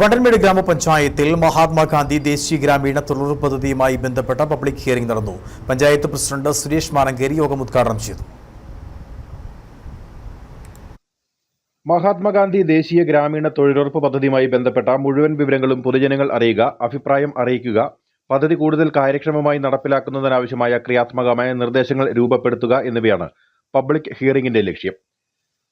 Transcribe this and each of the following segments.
വണ്ടൻമേട് ഗ്രാമപഞ്ചായത്തിൽ മഹാത്മാഗാന്ധി ദേശീയ ഗ്രാമീണ തൊഴിലുറപ്പ് പദ്ധതിയുമായി ബന്ധപ്പെട്ട പബ്ലിക് ഹിയറിംഗ് നടന്നു. പഞ്ചായത്ത് പ്രസിഡന്റ് സുരേഷ് മാനങ്കേരി യോഗം ഉദ്ഘാടനം ചെയ്തു. മഹാത്മാഗാന്ധി ദേശീയ ഗ്രാമീണ തൊഴിലുറപ്പ് പദ്ധതിയുമായി ബന്ധപ്പെട്ട മുഴുവൻ വിവരങ്ങളും പൊതുജനങ്ങൾ അറിയുക അഭിപ്രായം അറിയിക്കുക പദ്ധതി കൂടുതൽ കാര്യക്ഷമമായി നടപ്പിലാക്കുന്നതിനാവശ്യമായ ക്രിയാത്മകമായ നിർദ്ദേശങ്ങൾ രൂപപ്പെടുത്തുക എന്നിവയാണ് പബ്ലിക് ഹിയറിംഗിന്റെ ലക്ഷ്യം.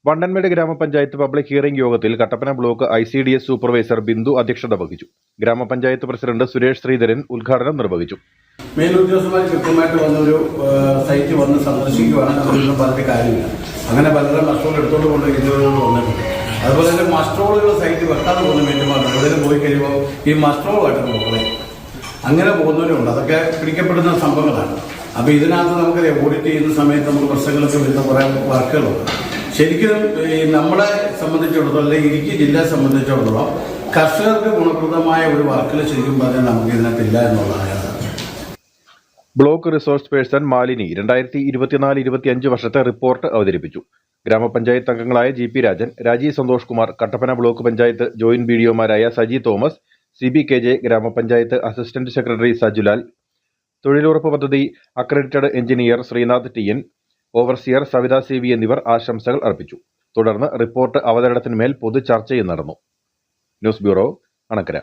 വണ്ടൻമേട് ഗ്രാമപഞ്ചായത്ത് പബ്ലിക് ഹിയറിംഗ് യോഗത്തിൽ Kattappana block I C D S supervisor Bindu അധ്യക്ഷത വഹിച്ചു. ഗ്രാമപഞ്ചായത്ത് പ്രസിഡന്റ് സുരേഷ് ശ്രീധരൻ ഉദ്ഘാടനം നിർവഹിച്ചു. മേലുദ്യോഗസ്ഥന്മാർ കൃത്യമായിട്ട് വന്നൊരു സൈറ്റ് വന്ന് സന്ദർശിക്കുവാണെങ്കിൽ അതിലൊന്നും പറഞ്ഞിട്ട് കാര്യമില്ല. അങ്ങനെ പലരുടെ മസ്ട്രോൾ എടുത്തോണ്ട് കൊണ്ട് ഇതുവരെ വന്നിട്ടുണ്ട്. അതുപോലെ തന്നെ മസ്ട്രോളുകൾ സൈറ്റ് വെക്കാതെ പോകുന്ന മേറ്റുമാരുണ്ട് എവിടെയും പോയി കഴിയുമ്പോൾ ഈ മസ്റ്റോളുമായിട്ട് നോക്കണേ അങ്ങനെ പോകുന്നവരുണ്ട്. അതൊക്കെ പിടിക്കപ്പെടുന്ന സംഭവങ്ങളാണ്. അപ്പോൾ ഇതിനകത്ത് നമുക്ക് ഓഡിറ്റ് ചെയ്യുന്ന സമയത്ത് നമുക്ക് പ്രശ്നങ്ങളൊക്കെ വരുന്ന കുറേ വർക്കുകളുണ്ട് ശരിക്കും ഈ നമ്മളെ സംബന്ധിച്ചിടത്തോളം അല്ലെങ്കിൽ ഇടുക്കി ജില്ലയെ സംബന്ധിച്ചിടത്തോളം കർഷകർക്ക് ഗുണപ്രദമായ ഒരു വർക്കിൽ ശരിക്കും പറഞ്ഞാൽ നമുക്ക് ഇതിനകത്തില്ല എന്നുള്ളതാണ് ബ്ലോക്ക് റിസോഴ്സ് പേഴ്സൺ മാലിനി രണ്ടായിരത്തി ഇരുപത്തിനാല് ഇരുപത്തിയഞ്ച് വർഷത്തെ റിപ്പോർട്ട് അവതരിപ്പിച്ചു. ഗ്രാമപഞ്ചായത്ത് അംഗങ്ങളായ G P Rajan Rajeev Santhosh Kumar Kattappana block panchayat joint B ഡിഒമാരായ Saji Thomas C B K J ഗ്രാമപഞ്ചായത്ത് അസിസ്റ്റന്റ് സെക്രട്ടറി സജുലാൽ തൊഴിലുറപ്പ് പദ്ധതി accredited engineer Sreenath T N overseer Savitha C V എന്നിവർ ആശംസകൾ അർപ്പിച്ചു. തുടർന്ന് റിപ്പോർട്ട് അവതരണത്തിന്മേൽ പൊതു ചർച്ചയും നടന്നു. News bureau Anakkara.